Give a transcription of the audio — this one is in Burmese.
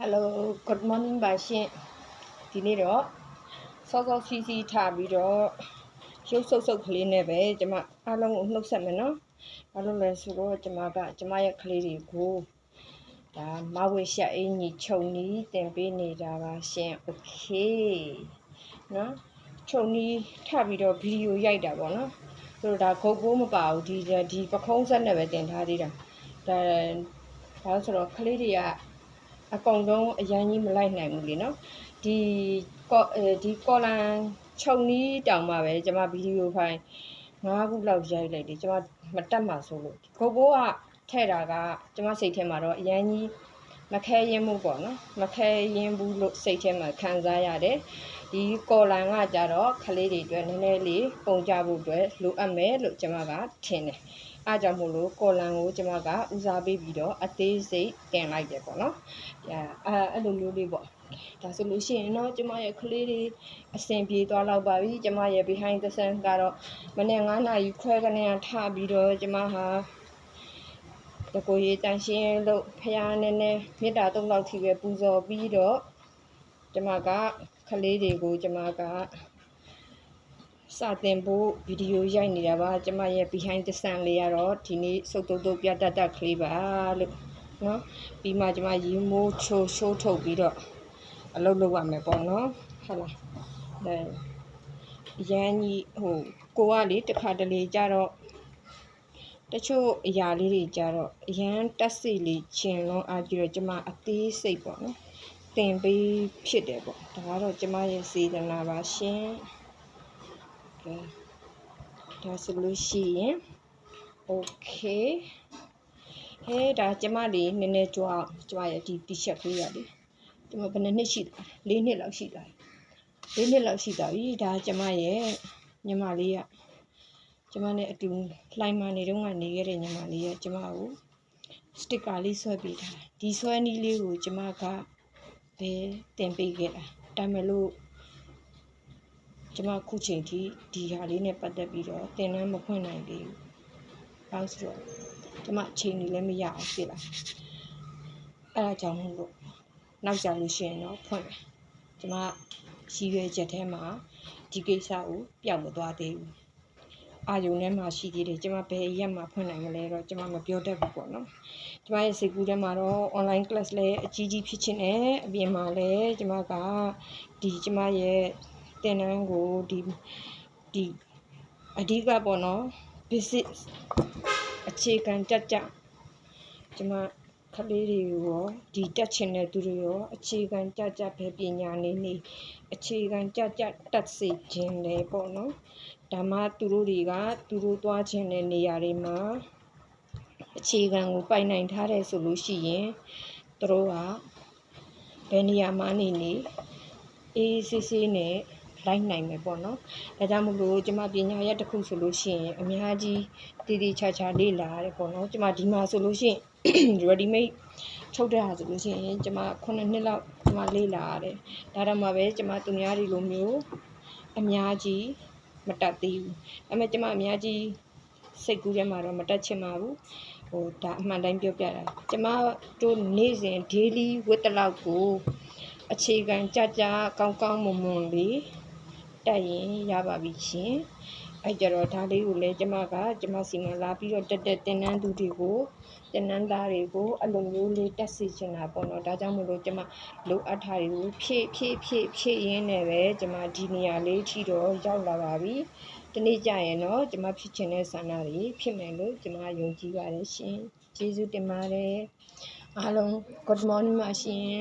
Hello good morning ပါရှင်ဒီနေ့တော့စောစောစီစီထားပြီးတော့ရုပ်ဆုပ်ဆုပ်ကလေးနဲ့ပဲကျွန်မအားလုံးကိုနှုတ်ဆက်မယ်နော်ဘာလို့လဲဆိုတော့ကျွန်မကကျွန်မရဲ့ကလေးတွေကိုဒါမဝေရှက်အင်ကြီးခြုံနီးတင်ပေးနေတာပါရှင် okay နော်ခြုံနီးထပ်ပြီးတော့ဗီဒီယိုရိုက်တာပေါ့နော်ဆိုတော့ဒါဂုတ်ကိုမပါဘူးဒီဒီပခုံးဆက်နဲ့ပဲတင်ထားသေးတာဒါဒါဆိုတော့ကလေးတွေက အကုန်လုံးအရန်ကြီးမလိုက်နိုင်ဘူးလေနော်ဒီကော့အဲဒီကော်လန်ခြုံနီးတောင်မှပဲကျွန်မဗီဒီယိုဖိုင်၅ခုလောက်ရိုက်လိုက်တယ်ကျွန်မမတက်မှဆိုလို့ဂုတ်ဘိုးကထဲ့တာကကျွန်မစိတ်ထဲမှာတော့အရန်ကြီးမခဲရင်မှုပေါ့နော်မခဲရင်ဘူးလို့စိတ်ထဲမှာခံစားရတယ်ဒီကော်လန်ကကြတော့ခလေးတွေအတွက်နည်းနည်းလေးပုံကြဖို့အတွက်လိုအပ်မယ်လို့ကျွန်မကထင်တယ် အားကြောင့်မို့လို့ကော်လန်ကိုကျွန်မကဦးစားပေးပြီးတော့အသေးစိတ်တင်လိုက်တယ်ပေါ့နော်အဲအဲ့လိုမျိုးလေးပေါ့ဒါဆိုလို့ရှိရင်တော့ကျမရဲ့ကလေးတွေအဆင်ပြေသွားတော့ပါပြီကျမရဲ့ behind the scene ကတော့မနေ့9နာရီခွဲကနေထပြီးတော့ကျမဟာတကိုရေးတန်ရှင်းလို့ဖះနည်းနည်းမေတ္တာသုံးလောက်ထိပဲပူဇော်ပြီးတော့ကျမကကလေးတွေကိုကျမက စတင်ဖို့ဗီဒီယိုရိုက်နေတာပါကျမရဲ့ behind the scene လေးကတော့ဒီနေ့စုပ်တုပ်တုပ်ပြတတ်တတ်ကလေးပါလို့နော်ပြီးမှကျမရီမိုးချိုးရှိုးထုတ်ပြီးတော့အလုပ်လုပ်ရမယ်ပေါ့နော်ဟုတ်လားအဲရန်ကြီးဟိုကိုကလေတစ်ခါတလေကြတော့တချို့အရာလေးတွေကြတော့အရန်တက်စီလေးချင်လုံးအားကြည့်တော့ကျမအသေးစိတ်ပေါ့နော်တင်ပေးဖြစ်တယ်ပေါ့ဒါကတော့ကျမရဲ့စေတနာပါရှင် ကဲဒါဆိုလို့ရှိရင် okay ဟဲဒါကျမလေးနည်းနည်းကြွားကျမရဲ့ဒီ t-shirt ကလေးရလေကျမဘယ်နှစ်နှစ်ရှိတာ၄နှစ်လောက်ရှိတာ၄နှစ်လောက်ရှိတာပြီဒါကျမရဲ့ညီမလေးကကျမနဲ့အတူလှိုင်းမနေတော့ကနေခဲ့တဲ့ညီမလေးကကျမကိုစတစ်ကာလေးဆွဲပေးထားဒီဆွဲနီးလေးကိုကျမကပဲတင်ပေးခဲ့တာဒါမဲ့လို့ ကျမခုချိန်ထိဒီဟာလေးနဲ့ပတ်သက်ပြီးတော့တင်နန်းမဖွင့်နိုင်သေးဘူး။ဘာလို့ဆိုတော့ကျမအချိန်ကြီးလည်းမရအောင်ဖြစ်လာ။အဲဒါကြောင့်မို့လို့နောက်ကြလို့ရှိရင်တော့ဖွင့်မယ်။ကျမရည်ရွယ်ချက်ထဲမှာဒီကိစ္စကိုပျောက်မသွားသေးဘူး။အာယုံထဲမှာရှိသေးတယ်ကျမဘယ်ရက်မှာဖွင့်နိုင်မလဲတော့ကျမမပြောတတ်ဘူးပေါ့နော်။ကျမရဲ့စိတ်ကူးထဲမှာတော့ online class လည်းအကြီးကြီးဖြစ်ချင်တယ်အပြင်မှာလည်းကျမကဒီကျမရဲ့ တင်နန်းကိုဒီဒီအဓိကပေါ့နော် basic အခြေခံတက်ကြကျမကလေးတွေရောဒီတက်ချင်တဲ့သူတွေရောအခြေခံကြကြပဲပညာနေနေအခြေခံကြကြတက်စေခြင်းလေပေါ့နော်ဒါမှသူတို့တွေကသူတို့သွားခြင်းတဲ့နေရာတွေမှာအခြေခံကိုပိုင်နိုင်ထားတယ်ဆိုလို့ရှိရင်သူတို့ကဘယ်နေရာမှနေနေအေးဆေးဆေးနဲ့ လိုက်နိုင်မယ်ပေါ့နော်။ဒါကြောင့်မို့လို့ကျမပညာရက်တစ်ခုဆိုလို့ရှိရင်အများကြီးတည်တည်ချာချာလေ့လာရတယ်ပေါ့နော်။ကျမဒီမှာဆိုလို့ရှိရင် ready made ချုပ်တဲ့ဟာဆိုလို့ရှိရင်ကျမ9နှစ်လောက်ကျမလေ့လာရတယ်။ဒါတော့မှပဲကျမသူများတွေလိုမျိုးအများကြီးမတက်သေးဘူး။ဒါပေမဲ့ကျမအများကြီးစိတ်ကူးထဲမှာတော့မတက်ချင်ပါဘူး။ဟိုဒါအမှန်တိုင်းပြောပြတာ။ကျမတို့နေ့စဉ် daily ဝတ်တလောက်ကိုအခြေခံကြကြကောင်းကောင်းမွန်မွန်လေး တက်ရင်ရပါပြီရှင်အဲကြတော့ဒါလေးကိုလည်းကျမကကျမစီမံလာပြီးတော့တက်တက်တင်နန်းသူတွေကိုတင်နန်းသားတွေကိုအလိုမျိုးလေးတက်စီချင်တာပေါ့နော်ဒါကြောင့်မလို့ကျမလိုအပ်တာတွေကိုဖြည့်ဖြည့်ဖြည့်ဖြည့်ရင်းနဲ့ပဲကျမဒီနေရာလေးထိတော့ရောက်လာပါပြီဒီနေ့ကျရင်တော့ကျမဖြစ်ချင်တဲ့ဆန္ဒတွေဖြစ်မယ်လို့ကျမယုံကြည်ပါတယ်ရှင်ကျေးဇူးတင်ပါတယ်အားလုံး good morning ပါရှင်